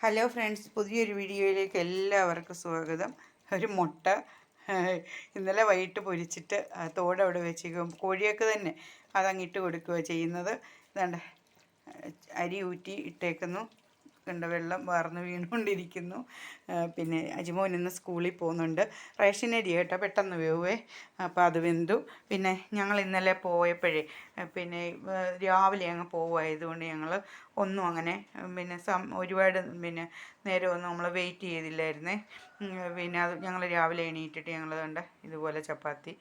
Hello friends പുതിയൊരു വീഡിയോയിലേക്ക് എല്ലാവർക്കും സ്വാഗതം. ഒരു മുട്ട ഇന്നലെ വൈകിട്ട് പൊരിച്ചിട്ട് തോട് അവിടെ വെച്ചേക്കും കോഴിയൊക്കെ തന്നെ അതങ്ങിട്ട് കൊടുക്കുക ചെയ്യുന്നത്. ഇതാണ്ട് അരി ഊറ്റി ഇട്ടേക്കുന്നു. കണ്ട വെള്ളം വാർന്ന് വീണുകൊണ്ടിരിക്കുന്നു. പിന്നെ അജിമോൻ ഇന്ന് സ്കൂളിൽ പോകുന്നുണ്ട്. റേഷൻ അരി കേട്ടോ പെട്ടെന്ന് വേവേ. അപ്പോൾ അത് വെന്തു. പിന്നെ ഞങ്ങൾ ഇന്നലെ പോയപ്പോഴേ പിന്നെ രാവിലെ അങ്ങ് പോവായതുകൊണ്ട് ഞങ്ങൾ ഒന്നും അങ്ങനെ പിന്നെ സം ഒരുപാട് പിന്നെ നേരമൊന്നും നമ്മൾ വെയിറ്റ് ചെയ്തില്ലായിരുന്നേ. പിന്നെ അത് ഞങ്ങൾ രാവിലെ എണീറ്റിട്ട് ഞങ്ങൾ കണ്ട ഇതുപോലെ ചപ്പാത്തി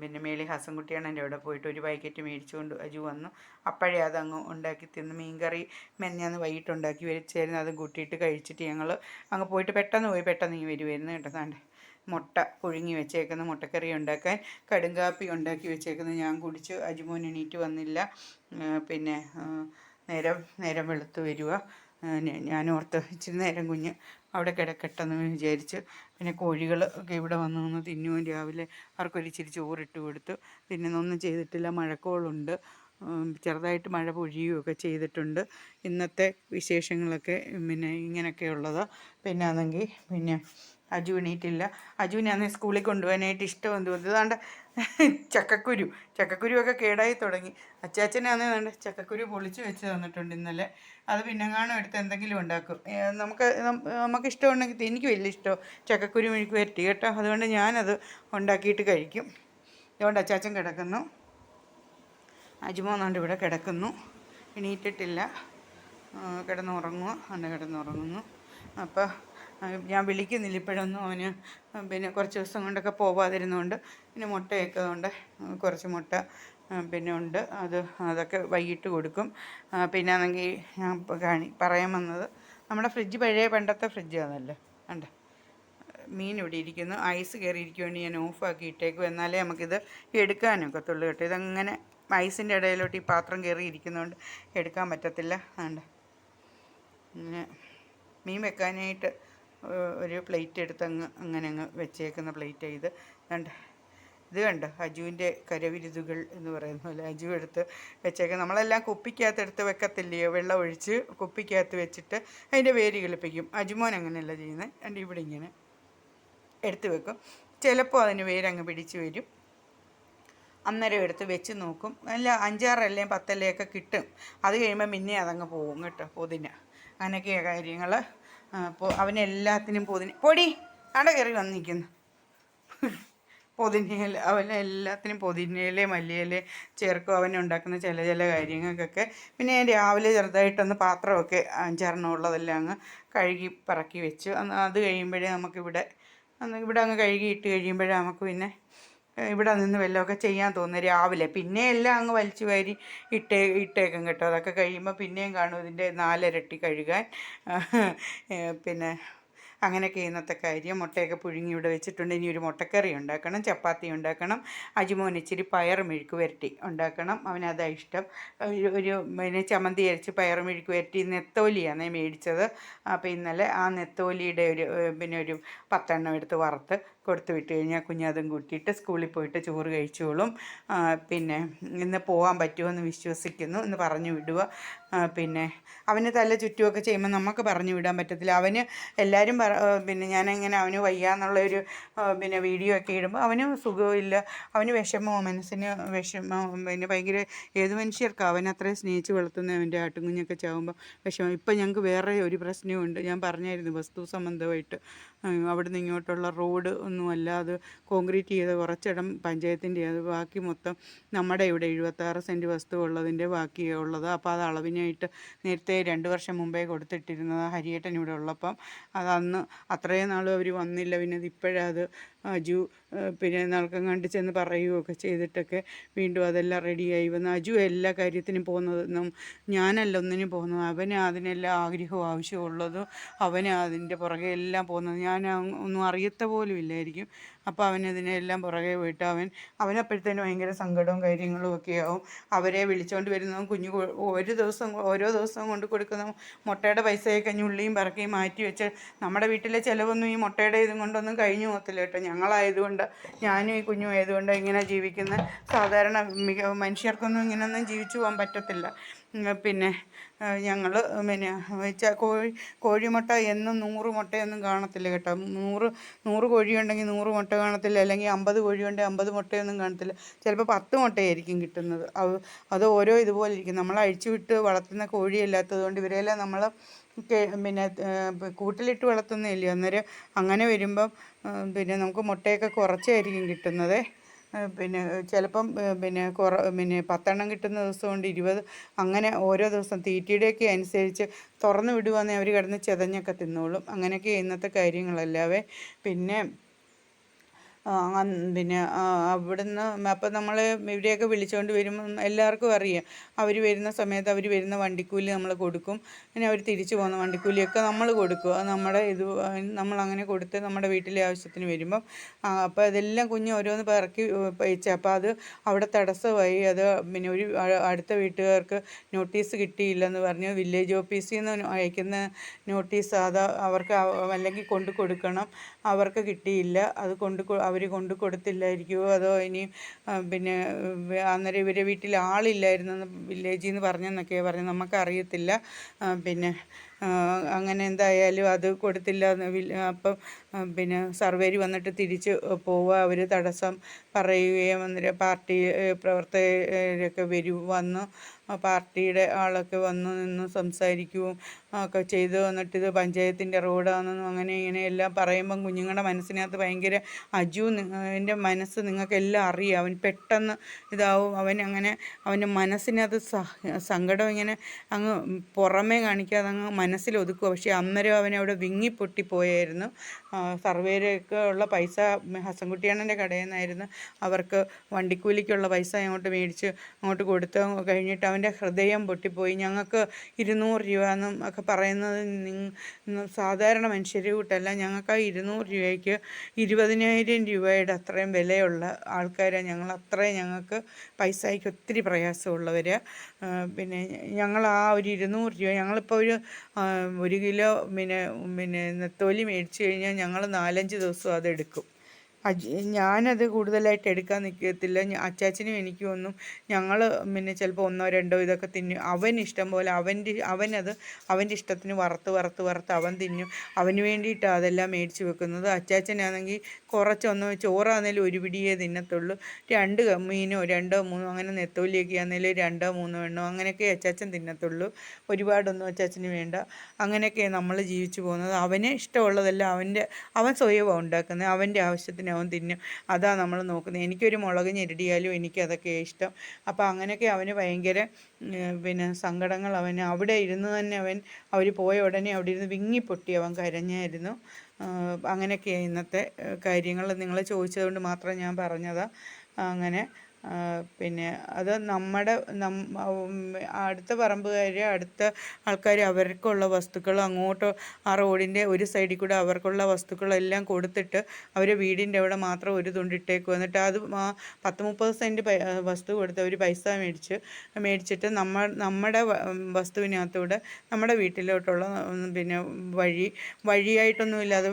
പിന്നെ മേളി ഹസൻകുട്ടിയാണ് എന്റെ അവിടെ പോയിട്ട് ഒരു പാക്കറ്റ് മേടിച്ചു കൊണ്ട് അജു വന്നു. അപ്പോഴേ അതങ്ങ് ഉണ്ടാക്കി തിന്ന്. മീൻകറി മെഞ്ഞാന്ന് വൈകിട്ട് ഉണ്ടാക്കി വെച്ചായിരുന്നു. അതും കൂട്ടിയിട്ട് കഴിച്ചിട്ട് ഞങ്ങൾ അങ്ങ് പോയിട്ട് പെട്ടെന്ന് പോയി. പെട്ടെന്ന് ഈ വരുമായിരുന്നു കേട്ടോ. താണ്ട് മുട്ട പുഴുങ്ങി വെച്ചേക്കുന്ന. മുട്ടക്കറി ഉണ്ടാക്കാൻ കടുങ്കാപ്പി ഉണ്ടാക്കി വെച്ചേക്കുന്നത് ഞാൻ കുടിച്ച് അജുമോൻ എണീറ്റ് വന്നില്ല. പിന്നെ നേരം നേരം വെളുത്ത് വരിക ഞാൻ ഓർത്ത് ഇച്ചിരി നേരം കുഞ്ഞ് അവിടെ കിടക്കട്ടെന്ന് വിചാരിച്ച് പിന്നെ കോഴികൾ ഒക്കെ ഇവിടെ വന്ന് നിന്ന് തിന്നുകയും രാവിലെ അവർക്കൊരു ഇച്ചിരി ചോറിട്ട് കൊടുത്തു. ഒന്നും ചെയ്തിട്ടില്ല. മഴക്കോളുണ്ട്. ചെറുതായിട്ട് മഴ പൊഴിയുകയൊക്കെ ചെയ്തിട്ടുണ്ട്. ഇന്നത്തെ വിശേഷങ്ങളൊക്കെ പിന്നെ ഇങ്ങനെയൊക്കെ ഉള്ളത്. പിന്നെ ആണെങ്കിൽ പിന്നെ അജു എണീറ്റില്ല അന്ന് സ്കൂളിൽ കൊണ്ടുപോകാനായിട്ട് ഇഷ്ടം എന്ത് ഇതാണ്ട് ചക്കക്കുരു. ചക്കക്കുരുവൊക്കെ കേടായി തുടങ്ങി. അച്ചാച്ചനാന്ന് വേണ്ട ചക്കക്കുരു പൊളിച്ച് വെച്ച് തന്നിട്ടുണ്ട് ഇന്നലെ. അത് പിന്നെ കാണും എടുത്ത് എന്തെങ്കിലും ഉണ്ടാക്കും. നമുക്ക് നമുക്ക് ഇഷ്ടമുണ്ടെങ്കിൽ എനിക്ക് വലിയ ഇഷ്ടം ചക്കക്കുരു മെഴുക്ക് വരട്ടി കേട്ടോ. അതുകൊണ്ട് ഞാനത് ഉണ്ടാക്കിയിട്ട് കഴിക്കും. അതുകൊണ്ട് അച്ചാച്ചൻ കിടക്കുന്നു. അജുമോന്നുണ്ട് ഇവിടെ കിടക്കുന്നു. എണീറ്റിട്ടില്ല. കിടന്നുറങ്ങുക അന്ന് കിടന്നുറങ്ങുന്നു. അപ്പോൾ ഞാൻ വിളിക്കുന്നില്ല. ഇപ്പോഴൊന്നും അവന് പിന്നെ കുറച്ച് ദിവസം കൊണ്ടൊക്കെ പോവാതിരുന്നുകൊണ്ട് പിന്നെ മുട്ടയൊക്കെ കൊണ്ട് കുറച്ച് മുട്ട പിന്നെ ഉണ്ട്. അത് അതൊക്കെ വൈകിട്ട് കൊടുക്കും. പിന്നെ ആണെങ്കിൽ ഞാൻ കാണി പറയാൻ വന്നത് നമ്മുടെ ഫ്രിഡ്ജ് പഴയ പണ്ടത്തെ ഫ്രിഡ്ജാണല്ലോ ഉണ്ട് മീൻ ഇവിടെ ഇരിക്കുന്നു. ഐസ് കയറിയിരിക്കുകൊണ്ട് ഞാൻ ഓഫാക്കി ഇട്ടേക്കും എന്നാലേ നമുക്കിത് എടുക്കാനൊക്കത്തുള്ളൂ കേട്ടോ. ഇതങ്ങനെ ഐസിന്റെ ഇടയിലോട്ട് ഈ പാത്രം കയറി ഇരിക്കുന്നതുകൊണ്ട് എടുക്കാൻ പറ്റത്തില്ല. ഉണ്ട് പിന്നെ മീൻ വെക്കാനായിട്ട് ഒരു പ്ലേറ്റ് എടുത്ത് അങ്ങ് അങ്ങനെ അങ്ങ് വെച്ചേക്കുന്ന പ്ലേറ്റ് ഇത്. കണ്ട് ഇത് കണ്ടോ? അജുവിന്റെ കരവിരുതുകൾ എന്ന് പറയുന്ന പോലെ അജു എടുത്ത് വെച്ചേക്കുക നമ്മളെല്ലാം കുപ്പിക്കകത്ത് എടുത്ത് വെക്കത്തില്ലയോ? വെള്ളം ഒഴിച്ച് കുപ്പിക്കകത്ത് വെച്ചിട്ട് അതിന്റെ വേര് കിളിപ്പിക്കും. അജുമോൻ അങ്ങനെയല്ല ചെയ്യുന്നത് എന്റെ ഇവിടെ ഇങ്ങനെ എടുത്ത് വെക്കും. ചിലപ്പോൾ അതിന് വേരങ്ങ് പിടിച്ച് വരും. അന്നേരം എടുത്ത് വെച്ച് നോക്കും. അല്ല അഞ്ചാറല്ലേ പത്തല്ലേ ഒക്കെ കിട്ടും. അത് കഴിയുമ്പോൾ പിന്നെ അതങ്ങ് പോകും കേട്ടോ പുതിന അങ്ങനെയൊക്കെയാണ് കാര്യങ്ങൾ അപ്പോൾ അവനെല്ലാത്തിനും പൊതിന് പൊടി അവിടെ കയറി വന്നിരിക്കുന്നു. പുതിനയില അവനെ എല്ലാത്തിനും പുതിനയില മല്ലിയില ചേർക്കും അവൻ ഉണ്ടാക്കുന്ന ചില ചില കാര്യങ്ങൾക്കൊക്കെ. പിന്നെ ഞാൻ രാവിലെ ചെറുതായിട്ടൊന്ന് പാത്രമൊക്കെ ചേർന്നുള്ളതെല്ലാം അങ്ങ് കഴുകി പറക്കി വെച്ചു. അന്ന് അത് കഴിയുമ്പോഴേ നമുക്കിവിടെ ഇവിടെ അങ്ങ് കഴുകി ഇട്ട് കഴിയുമ്പോഴേ നമുക്ക് പിന്നെ ഇവിടെ നിന്ന് വല്ലതൊക്കെ ചെയ്യാൻ തോന്നുന്നു രാവിലെ. പിന്നെ എല്ലാം അങ്ങ് വലിച്ചു വാരി ഇട്ടേ ഇട്ടേക്കും കേട്ടോ. അതൊക്കെ കഴിയുമ്പോൾ പിന്നെയും കാണും ഇതിന്റെ നാലിരട്ടി കഴുകാൻ. പിന്നെ അങ്ങനെയൊക്കെ ഇന്നത്തെ കാര്യം. മുട്ടയൊക്കെ പുഴുങ്ങി ഇവിടെ വെച്ചിട്ടുണ്ട്. ഇനി ഒരു മുട്ടക്കറി ഉണ്ടാക്കണം. ചപ്പാത്തി ഉണ്ടാക്കണം. അജിമോൻ ഇച്ചിരി പയർ മെഴുക്ക് വരട്ടി ഉണ്ടാക്കണം. അവനതാ ഇഷ്ടം. ഒരു ഒരു പിന്നെ ചമ്മന്തി അരച്ച് പയർ മെഴുക്ക് വരട്ടി നെത്തോലിയാണ് മേടിച്ചത്. അപ്പോൾ ഇന്നലെ ആ നെത്തോലിയുടെ ഒരു പിന്നെ ഒരു പത്തെണ്ണം എടുത്ത് വറുത്ത് കൊടുത്തു വിട്ട് കഴിഞ്ഞാൽ കുഞ്ഞതും കൂട്ടിയിട്ട് സ്കൂളിൽ പോയിട്ട് ചോറ് കഴിച്ചോളും. പിന്നെ ഇന്ന് പോകാൻ പറ്റുമെന്ന് വിശ്വസിക്കുന്നു. എന്ന് പറഞ്ഞു വിടുക പിന്നെ അവന് തല ചുറ്റുമൊക്കെ ചെയ്യുമ്പോൾ നമുക്ക് പറഞ്ഞു വിടാൻ പറ്റത്തില്ല. അവന് എല്ലാവരും പിന്നെ ഞാനിങ്ങനെ അവന് വയ്യാന്നുള്ള ഒരു പിന്നെ വീഡിയോ ഒക്കെ ഇടുമ്പോൾ അവന് സുഖമില്ല. അവന് വിഷമമോ മനസ്സിന് വിഷമോ പിന്നെ ഭയങ്കര ഏത് മനുഷ്യർക്കും അവൻ അത്രയും സ്നേഹിച്ച് വളർത്തുന്ന അവന്റെ ആട്ടുകുഞ്ഞൊക്കെ ചാവുമ്പോൾ വിഷമം. ഇപ്പം ഞങ്ങൾക്ക് വേറെ ഒരു പ്രശ്നമുണ്ട് ഞാൻ പറഞ്ഞായിരുന്നു വസ്തു സംബന്ധമായിട്ട്. അവിടുന്ന് ഇങ്ങോട്ടുള്ള റോഡ് ഒന്നുമല്ല അത് കോൺക്രീറ്റ് ചെയ്ത കുറച്ചിടം പഞ്ചായത്തിന്റെ അത് ബാക്കി മൊത്തം നമ്മുടെ ഇവിടെ എഴുപത്താറ് സെന്റ് വസ്തു ഉള്ളതിന്റെ ബാക്കി ഉള്ളത്. അപ്പോൾ അത് അളവിനായിട്ട് നേരത്തെ രണ്ട് വർഷം മുമ്പേ കൊടുത്തിട്ടിരുന്നത് ഹരിയേട്ടൻ ഇവിടെ ഉള്ളപ്പം. അതന്ന് അത്രയും നാളും അവർ വന്നില്ല. പിന്നെ അത് ഇപ്പോഴത് അജു പിന്നെ നൽകം കണ്ട് ചെന്ന് പറയുകയൊക്കെ ചെയ്തിട്ടൊക്കെ വീണ്ടും അതെല്ലാം റെഡിയായി വന്ന്. അജു എല്ലാ കാര്യത്തിനും പോകുന്നതെന്നും ഞാനല്ല ഒന്നിനും പോകുന്നത് അവന് അതിനെല്ലാം ആഗ്രഹവും ആവശ്യമുള്ളതും അവന് അതിന്റെ പുറകെ എല്ലാം പോകുന്നത് ഞാൻ ഒന്നും അറിയത്ത പോലും ഇല്ലായിരിക്കും. അപ്പോൾ അവനതിനെല്ലാം പുറകെ പോയിട്ട് അവൻ അവനപ്പോഴത്തേനും ഭയങ്കര സങ്കടവും കാര്യങ്ങളും ഒക്കെ ആവും. അവരെ വിളിച്ചുകൊണ്ട് വരുന്നതും കുഞ്ഞു ഒരു ദിവസം ഓരോ ദിവസവും കൊണ്ട് കൊടുക്കുന്ന മുട്ടയുടെ പൈസയൊക്കെ ഞുള്ളിയും പറക്കുകയും മാറ്റി വെച്ച് നമ്മുടെ വീട്ടിലെ ചിലവൊന്നും ഈ മുട്ടയുടെ ഇതും കൊണ്ടൊന്നും കഴിഞ്ഞു പോകത്തില്ല കേട്ടോ. ഞങ്ങളായതുകൊണ്ട് ഞാനും ഈ കുഞ്ഞും ആയതുകൊണ്ട് ഇങ്ങനെ ജീവിക്കുന്ന സാധാരണ മിക മനുഷ്യർക്കൊന്നും ഇങ്ങനെയൊന്നും ജീവിച്ചു പോകാൻ പറ്റത്തില്ല. പിന്നെ ഞങ്ങൾ പിന്നെ കോഴി കോഴിമുട്ട എന്നും നൂറ് മുട്ടയൊന്നും കാണത്തില്ല കേട്ടോ. നൂറ് നൂറ് കോഴിയുണ്ടെങ്കിൽ നൂറ് മുട്ട കാണത്തില്ല. അല്ലെങ്കിൽ അമ്പത് കോഴിയുണ്ടെങ്കിൽ അമ്പത് മുട്ടയൊന്നും കാണത്തില്ല. ചിലപ്പോൾ പത്ത് മുട്ടയായിരിക്കും കിട്ടുന്നത്. അത് അത് ഓരോ ഇതുപോലെ ഇരിക്കും. നമ്മൾ അഴിച്ചു വിട്ട് വളർത്തുന്ന കോഴിയല്ലാത്തത് കൊണ്ട് ഇവരെല്ലാം നമ്മൾ പിന്നെ കൂട്ടിലിട്ട് വളർത്തുന്നില്ല അന്നേരം അങ്ങനെ വരുമ്പം പിന്നെ നമുക്ക് മുട്ടയൊക്കെ കുറച്ചായിരിക്കും കിട്ടുന്നത്. പിന്നെ ചിലപ്പം പിന്നെ കുറ പിന്നെ പത്തെണ്ണം കിട്ടുന്ന ദിവസം കൊണ്ട് ഇരുപത് അങ്ങനെ ഓരോ ദിവസം തീറ്റയുടെയൊക്കെ അനുസരിച്ച് തുറന്ന് വിടുവാണെങ്കിൽ അവർ കിടന്ന് ചെതഞ്ഞൊക്കെ തിന്നോളും. അങ്ങനെയൊക്കെ ഇന്നത്തെ കാര്യങ്ങളല്ലാതെ. പിന്നെ പിന്നെ അവിടുന്ന് അപ്പം നമ്മൾ ഇവരെയൊക്കെ വിളിച്ചുകൊണ്ട് വരുമ്പം എല്ലാവർക്കും അറിയാം. അവർ വരുന്ന സമയത്ത് അവർ വരുന്ന വണ്ടിക്കൂലി നമ്മൾ കൊടുക്കും. പിന്നെ അവർ തിരിച്ചു പോകുന്ന വണ്ടിക്കൂലിയൊക്കെ നമ്മൾ കൊടുക്കും. അത് നമ്മുടെ ഇത് നമ്മൾ അങ്ങനെ കൊടുത്ത് നമ്മുടെ വീട്ടിലെ ആവശ്യത്തിന് വരുമ്പം അപ്പോൾ ഇതെല്ലാം കുഞ്ഞ് ഓരോന്ന് പറക്കി വെച്ച്. അപ്പോൾ അത് അവിടെ തടസ്സമായി. അത് പിന്നെ ഒരു അടുത്ത വീട്ടുകാർക്ക് നോട്ടീസ് കിട്ടിയില്ലെന്ന് പറഞ്ഞ് വില്ലേജ് ഓഫീസിൽ നിന്ന് അയക്കുന്ന നോട്ടീസ് അത് അവർക്ക് അല്ലെങ്കിൽ കൊണ്ട് കൊടുക്കണം. അവർക്ക് കിട്ടിയില്ല. അത് കൊണ്ട് അവർ കൊണ്ട് കൊടുത്തില്ലായിരിക്കുമോ അതോ ഇനി പിന്നെ അന്നേരം ഇവരെ വീട്ടിൽ ആളില്ലായിരുന്നു വില്ലേജിൽ നിന്ന് പറഞ്ഞെന്നൊക്കെയാണ് പറഞ്ഞത് നമുക്കറിയത്തില്ല പിന്നെ അങ്ങനെ എന്തായാലും അത് കൊടുത്തില്ല അപ്പം പിന്നെ സർവേര് വന്നിട്ട് തിരിച്ച് പോവുക. അവർ തടസ്സം പറയുകയും അന്നേരം പാർട്ടി പ്രവർത്തകരൊക്കെ വരും വന്ന്. പാർട്ടിയുടെ ആളൊക്കെ വന്ന് നിന്ന് സംസാരിക്കുകയും ഒക്കെ ചെയ്തു. വന്നിട്ട് ഇത് പഞ്ചായത്തിന്റെ റോഡാണെന്നും അങ്ങനെ ഇങ്ങനെ എല്ലാം പറയുമ്പം കുഞ്ഞുങ്ങളുടെ മനസ്സിനകത്ത് ഭയങ്കര അജു എന്റെ മനസ്സ് നിങ്ങൾക്കെല്ലാം അറിയാം. അവൻ പെട്ടെന്ന് ഇതാവും. അവൻ അങ്ങനെ അവന്റെ മനസ്സിനകത്ത് സങ്കടം ഇങ്ങനെ അങ്ങ് പുറമേ കാണിക്കാതെ അങ്ങ് മനസ്സിൽ ഒതുക്കുക പക്ഷേ അന്നേരം അവൻ അവിടെ സർവേയിലേക്ക് ഉള്ള പൈസ ഹസൻകുട്ടിയണ്ണന്റെ കടയിൽ നിന്നായിരുന്നു. അവർക്ക് വണ്ടിക്കൂലിക്കുള്ള പൈസ അങ്ങോട്ട് മേടിച്ച് അങ്ങോട്ട് കൊടുത്ത് കഴിഞ്ഞിട്ട് അവന്റെ ഹൃദയം പൊട്ടിപ്പോയി. ഞങ്ങൾക്ക് ഇരുന്നൂറ് രൂപ എന്നും ഒക്കെ പറയുന്നത് സാധാരണ മനുഷ്യർ കൂട്ടല്ല. ഞങ്ങൾക്ക് ആ ഇരുന്നൂറ് രൂപയ്ക്ക് ഇരുപതിനായിരം രൂപയുടെ അത്രയും വിലയുള്ള ആൾക്കാരാണ് ഞങ്ങൾ. അത്രയും ഞങ്ങൾക്ക് പൈസയ്ക്ക് ഒത്തിരി പ്രയാസമുള്ളവർ പിന്നെ ഞങ്ങൾ ആ ഒരു ഇരുന്നൂറ് രൂപ ഞങ്ങളിപ്പോൾ ഒരു ഒരു കിലോ പിന്നെ പിന്നെ നെത്തോലി മേടിച്ച് കഴിഞ്ഞാൽ ഞങ്ങൾ നാലഞ്ച് ദിവസം അതെടുക്കും ഞാനത് കൂടുതലായിട്ട് എടുക്കാൻ നിൽക്കത്തില്ല. അച്ചാച്ചനും എനിക്കും ഒന്നും ഞങ്ങൾ പിന്നെ ചിലപ്പോൾ ഒന്നോ രണ്ടോ ഇതൊക്കെ തിന്നും. അവൻ ഇഷ്ടം പോലെ അവന്റെ അവനത് അവന്റെ ഇഷ്ടത്തിന് വറുത്ത് വറുത്ത് വറുത്ത് അവൻ തിന്നും. അവന് വേണ്ടിയിട്ടാണ് അതെല്ലാം മേടിച്ച് വെക്കുന്നത്. അച്ചാച്ചനാണെങ്കിൽ കുറച്ചൊന്ന് ചോറാന്നേലും ഒരു പിടിയേ തിന്നത്തുള്ളൂ. രണ്ട് മീനോ രണ്ടോ മൂന്നോ അങ്ങനെ നെത്തോലിയൊക്കെ ആണെങ്കിലും രണ്ടോ മൂന്നോ എണ്ണോ അങ്ങനെയൊക്കെ അച്ചാച്ചൻ തിന്നത്തുള്ളൂ. ഒരുപാടൊന്നും അച്ചാച്ചന് വേണ്ട. അങ്ങനെയൊക്കെ നമ്മൾ ജീവിച്ചു പോകുന്നത്. അവന് ഇഷ്ടമുള്ളതെല്ലാം അവന്റെ അവൻ സ്വയമാണ് ഉണ്ടാക്കുന്നത്. അവന്റെ ആവശ്യത്തിന് അവൻ തിന്നും. അതാ നമ്മൾ നോക്കുന്നത്. എനിക്കൊരു മുളക് ഞെരടിയാലും എനിക്കതൊക്കെ ഇഷ്ടം. അപ്പോൾ അങ്ങനെയൊക്കെ അവന് ഭയങ്കര പിന്നെ സങ്കടങ്ങൾ അവന്. അവിടെ ഇരുന്ന് തന്നെ അവൻ അവർ പോയ ഉടനെ അവിടെ ഇരുന്ന് വിങ്ങിപ്പൊട്ടി അവൻ കരഞ്ഞായിരുന്നു. അങ്ങനെയൊക്കെയാണ് ഇന്നത്തെ കാര്യങ്ങൾ നിങ്ങൾ ചോദിച്ചതുകൊണ്ട് മാത്രം ഞാൻ പറഞ്ഞതാണ് അങ്ങനെ പിന്നെ അത് നമ്മുടെ അടുത്ത പറമ്പുകാർ അടുത്ത ആൾക്കാർ അവർക്കുള്ള വസ്തുക്കൾ അങ്ങോട്ട് ആ റോഡിന്റെ ഒരു സൈഡിൽ കൂടെ അവർക്കുള്ള വസ്തുക്കളെല്ലാം കൊടുത്തിട്ട് അവർ വീടിന്റെ അവിടെ മാത്രം ഒരു തുണ്ടിട്ടേക്കും എന്നിട്ട് അത് പത്ത് മുപ്പത് സെന്റ് വസ്തു കൊടുത്ത് അവർ പൈസ മേടിച്ച് മേടിച്ചിട്ട് നമ്മ നമ്മുടെ വസ്തുവിനകത്തൂടെ നമ്മുടെ വീട്ടിലോട്ടുള്ള പിന്നെ വഴി വഴിയായിട്ടൊന്നുമില്ല. അത്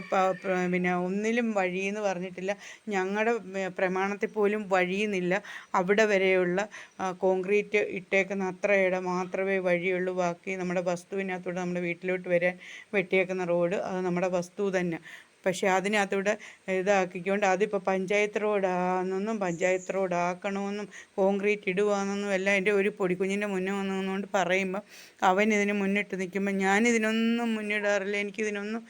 പിന്നെ ഒന്നിലും വഴിയെന്ന് പറഞ്ഞിട്ടില്ല. ഞങ്ങളുടെ പ്രമാണത്തിൽ പോലും വഴിയെന്നില്ല. അവിടെ വരെയുള്ള കോൺക്രീറ്റ് ഇട്ടേക്കുന്ന അത്ര ഇടം മാത്രമേ വഴിയുള്ളൂ. ബാക്കി നമ്മുടെ വസ്തുവിനകത്തൂടെ നമ്മുടെ വീട്ടിലോട്ട് വരാൻ വെട്ടിയേക്കുന്ന റോഡ് അത് നമ്മുടെ വസ്തു തന്നെ. പക്ഷേ അതിനകത്തൂടെ ഇതാക്കിക്കൊണ്ട് അതിപ്പോൾ പഞ്ചായത്ത് റോഡാണെന്നും പഞ്ചായത്ത് റോഡാക്കണമെന്നും കോൺക്രീറ്റ് ഇടുവാണെന്നും എല്ലാം എന്റെ ഒരു പൊടിക്കുഞ്ഞിന്റെ മുന്നേ വന്നതുകൊണ്ട് പറയുമ്പോൾ അവൻ ഇതിന് മുന്നിട്ട് നിൽക്കുമ്പോൾ ഞാനിതിനൊന്നും മുന്നിടാറില്ല എനിക്കിതിനൊന്നും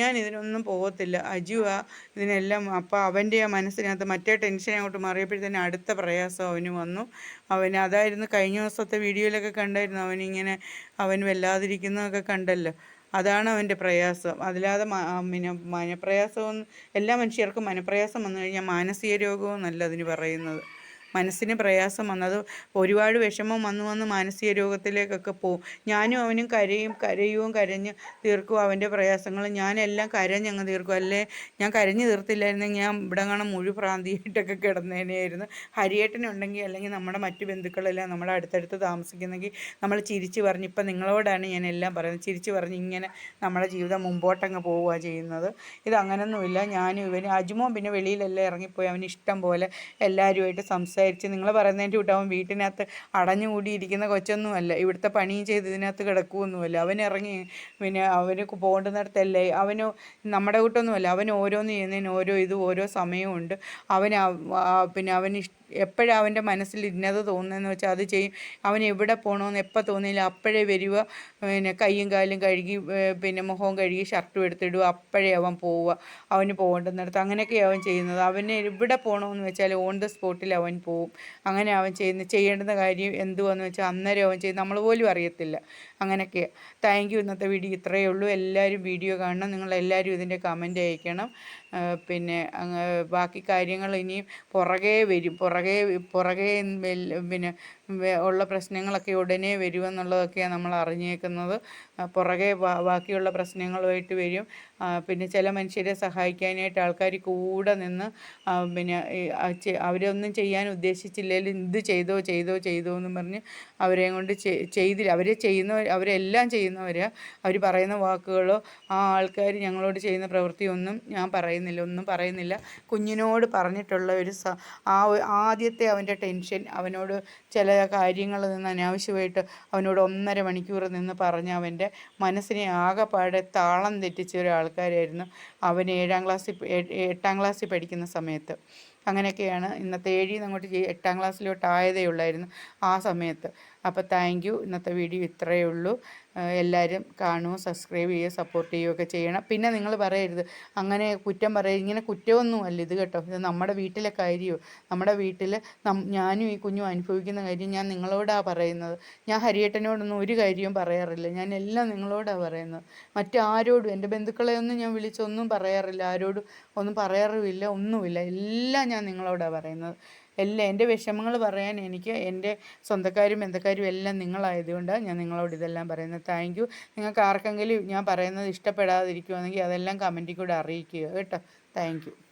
ഞാനിതിനൊന്നും പോകത്തില്ല. അജു ആ ഇതിനെല്ലാം അപ്പോൾ അവന്റെ ആ മനസ്സിനകത്ത് മറ്റേ ടെൻഷൻ അങ്ങോട്ട് മാറിയപ്പോഴത്തേന് അടുത്ത പ്രയാസം അവന് വന്നു. അവന് അതായിരുന്നു കഴിഞ്ഞ ദിവസത്തെ വീഡിയോയിലൊക്കെ കണ്ടായിരുന്നു അവനിങ്ങനെ അവൻ വല്ലാതിരിക്കുന്നതൊക്കെ കണ്ടല്ലോ. അതാണ് അവന്റെ പ്രയാസം. അതില്ലാതെ പിന്നെ മനപ്രയാസവും എല്ലാ മനുഷ്യർക്കും മനപ്രയാസം വന്നു കഴിഞ്ഞാൽ മാനസിക രോഗമെന്നല്ല അതിന് പറയുന്നത്. മനസ്സിന് പ്രയാസം വന്നത്. ഒരുപാട് വിഷമം വന്നു വന്ന് മാനസിക രോഗത്തിലേക്കൊക്കെ പോവും. ഞാനും അവനും കരയും കരയുവും കരഞ്ഞ് തീർക്കും അവന്റെ പ്രയാസങ്ങൾ. ഞാനെല്ലാം കരഞ്ഞങ്ങ് തീർക്കും. അല്ലേ? ഞാൻ കരഞ്ഞു തീർത്തില്ലായിരുന്നെങ്കിൽ ഞാൻ ഇവിടെ കാണാൻ മുഴു പ്രാന്തിയായിട്ടൊക്കെ കിടന്നേനെയായിരുന്നു. ഹരിയേട്ടനുണ്ടെങ്കിൽ അല്ലെങ്കിൽ നമ്മുടെ മറ്റു ബന്ധുക്കളെല്ലാം നമ്മുടെ അടുത്തടുത്ത് താമസിക്കുന്നെങ്കിൽ നമ്മൾ ചിരിച്ച് പറഞ്ഞ് ഇപ്പം നിങ്ങളോടാണ് ഞാൻ എല്ലാം പറയുന്നത്. ചിരിച്ച് പറഞ്ഞ് ഇങ്ങനെ നമ്മുടെ ജീവിതം മുമ്പോട്ടങ്ങ് പോവുക ചെയ്യുന്നത്. ഇത് ഞാനും ഇവന് അജുമോൻ പിന്നെ വെളിയിലെല്ലാം ഇറങ്ങിപ്പോയി. അവന് ഇഷ്ടം പോലെ എല്ലാവരുമായിട്ട് സംസാരിക്കും സംസാരിച്ച് നിങ്ങൾ പറയുന്നതിന്റെ കൂട്ട് അടഞ്ഞു വീട്ടിനകത്ത് അടഞ്ഞുകൂടിയിരിക്കുന്ന കൊച്ചൊന്നുമല്ല. ഇവിടുത്തെ പണിയും ചെയ്ത് ഇതിനകത്ത് കിടക്കുകയൊന്നുമല്ല അവൻ ഇറങ്ങി പിന്നെ അവന് പോകേണ്ടുന്നിടത്തല്ലേ അവന് നമ്മുടെ കൂട്ടൊന്നുമല്ല. അവൻ ഓരോന്ന് ചെയ്യുന്നതിന് ഓരോ ഇത് ഓരോ സമയമുണ്ട് അവന് അവ- പിന്നെ അവന് എപ്പോഴാണ് അവന്റെ മനസ്സിൽ ഇന്നത് തോന്നുന്നതെന്ന് വെച്ചാൽ അത് ചെയ്യും. അവൻ എവിടെ പോകണമെന്ന് എപ്പോൾ തോന്നിയില്ല. അപ്പോഴേ വരിക പിന്നെ കൈയും കാലും കഴുകി പിന്നെ മുഖവും കഴുകി ഷർട്ടും എടുത്തിടുക അപ്പോഴേ അവൻ പോവുക അവന് പോകേണ്ടുന്നിടത്ത് അങ്ങനെയൊക്കെയാണ് അവൻ ചെയ്യുന്നത്. അവന് എവിടെ പോകണമെന്ന് വെച്ചാൽ ഓൺ ദ സ്പോട്ടിൽ അവൻ പോവും. അങ്ങനെ അവൻ ചെയ്യുന്ന ചെയ്യേണ്ടുന്ന കാര്യം എന്തുവാന്ന് വെച്ചാൽ അന്നേരം അവൻ ചെയ്യും നമ്മൾ പോലും അറിയത്തില്ല. അങ്ങനെയൊക്കെ താങ്ക് യു ഇന്നത്തെ വീഡിയോ ഇത്രയേ ഉള്ളൂ. എല്ലാവരും വീഡിയോ കാണണം. നിങ്ങളെല്ലാവരും ഇതിന്റെ കമന്റ് അയക്കണം പിന്നെ അങ്ങ് ബാക്കി കാര്യങ്ങൾ ഇനിയും പുറകെ വരും. പുറകെ പുറകെ പിന്നെ ഉള്ള പ്രശ്നങ്ങളൊക്കെ ഉടനെ വരുമെന്നുള്ളതൊക്കെയാണ് നമ്മൾ അറിഞ്ഞേക്കുന്നത്. പുറകെ ബാക്കിയുള്ള പ്രശ്നങ്ങളുമായിട്ട് വരും. പിന്നെ ചില മനുഷ്യരെ സഹായിക്കാനായിട്ട് ആൾക്കാർ കൂടെ നിന്ന് പിന്നെ അവരൊന്നും ചെയ്യാൻ ഉദ്ദേശിച്ചില്ലെങ്കിലും ഇത് ചെയ്തോ ചെയ്തോ ചെയ്തോ എന്ന് പറഞ്ഞ് അവരെ കൊണ്ട് ചെയ്തില്ല. അവർ ചെയ്യുന്നവർ അവരെല്ലാം ചെയ്യുന്നവർ അവർ പറയുന്ന വാക്കുകളോ ആ ആൾക്കാർ ഞങ്ങളോട് ചെയ്യുന്ന പ്രവൃത്തിയൊന്നും ഞാൻ പറയുന്നില്ല ഒന്നും പറയുന്നില്ല. കുഞ്ഞിനോട് പറഞ്ഞിട്ടുള്ള ഒരു ആ ആദ്യത്തെ അവന്റെ ടെൻഷൻ അവനോട് ചില കാര്യങ്ങൾ നിന്ന് അനാവശ്യമായിട്ട് അവനോട് ഒന്നര മണിക്കൂർ നിന്ന് പറഞ്ഞ് അവന്റെ മനസ്സിനെ ആകെപ്പാടെ താളം തെറ്റിച്ച ഒരാൾക്കാരായിരുന്നു അവൻ ഏഴാം ക്ലാസ്സിൽ എട്ടാം ക്ലാസ്സിൽ പഠിക്കുന്ന സമയത്ത്. അങ്ങനെയൊക്കെയാണ് ഇന്നത്തെ ഏഴിൽ നിന്ന് അങ്ങോട്ട് എട്ടാം ക്ലാസ്സിലോട്ട് ആയതേ ഉള്ളായിരുന്നു ആ സമയത്ത്. അപ്പോൾ താങ്ക് യു. ഇന്നത്തെ വീഡിയോ ഇത്രയേ ഉള്ളൂ. എല്ലാവരും കാണുകയും സബ്സ്ക്രൈബ് ചെയ്യുക സപ്പോർട്ട് ചെയ്യുകയൊക്കെ ചെയ്യണം. പിന്നെ നിങ്ങൾ പറയരുത്. അങ്ങനെ കുറ്റം പറയരുത്. ഇങ്ങനെ കുറ്റമൊന്നും അല്ല. ഇത് കേട്ടോ. ഇത് നമ്മുടെ വീട്ടിലെ കാര്യമോ നമ്മുടെ വീട്ടിൽ ഞാനും ഈ കുഞ്ഞും അനുഭവിക്കുന്ന കാര്യം ഞാൻ നിങ്ങളോടാണ് പറയുന്നത്. ഞാൻ ഹരിയേട്ടനോടൊന്നും ഒരു കാര്യവും പറയാറില്ല. ഞാൻ എല്ലാം നിങ്ങളോടാണ് പറയുന്നത്. മറ്റാരോടും എന്റെ ബന്ധുക്കളെ ഒന്നും ഞാൻ വിളിച്ചൊന്നും പറയാറില്ല. ആരോടും ഒന്നും പറയാറുമില്ല. ഒന്നുമില്ല. എല്ലാം ഞാൻ നിങ്ങളോടാണ് പറയുന്നത്. എല്ലാം എന്റെ വിഷമങ്ങൾ പറയാൻ എനിക്ക് എന്റെ സ്വന്തക്കാരും ബന്ധക്കാരും എല്ലാം നിങ്ങളായതുകൊണ്ട് ഞാൻ നിങ്ങളോട് ഇതെല്ലാം പറയുന്നത്. താങ്ക് യു നിങ്ങൾക്ക് ആർക്കെങ്കിലും ഞാൻ പറയുന്നത് ഇഷ്ടപ്പെടാതിരിക്കുവാണെങ്കിൽ അതെല്ലാം കമന്റിൽ കൂടെ അറിയിക്കുക കേട്ടോ. താങ്ക്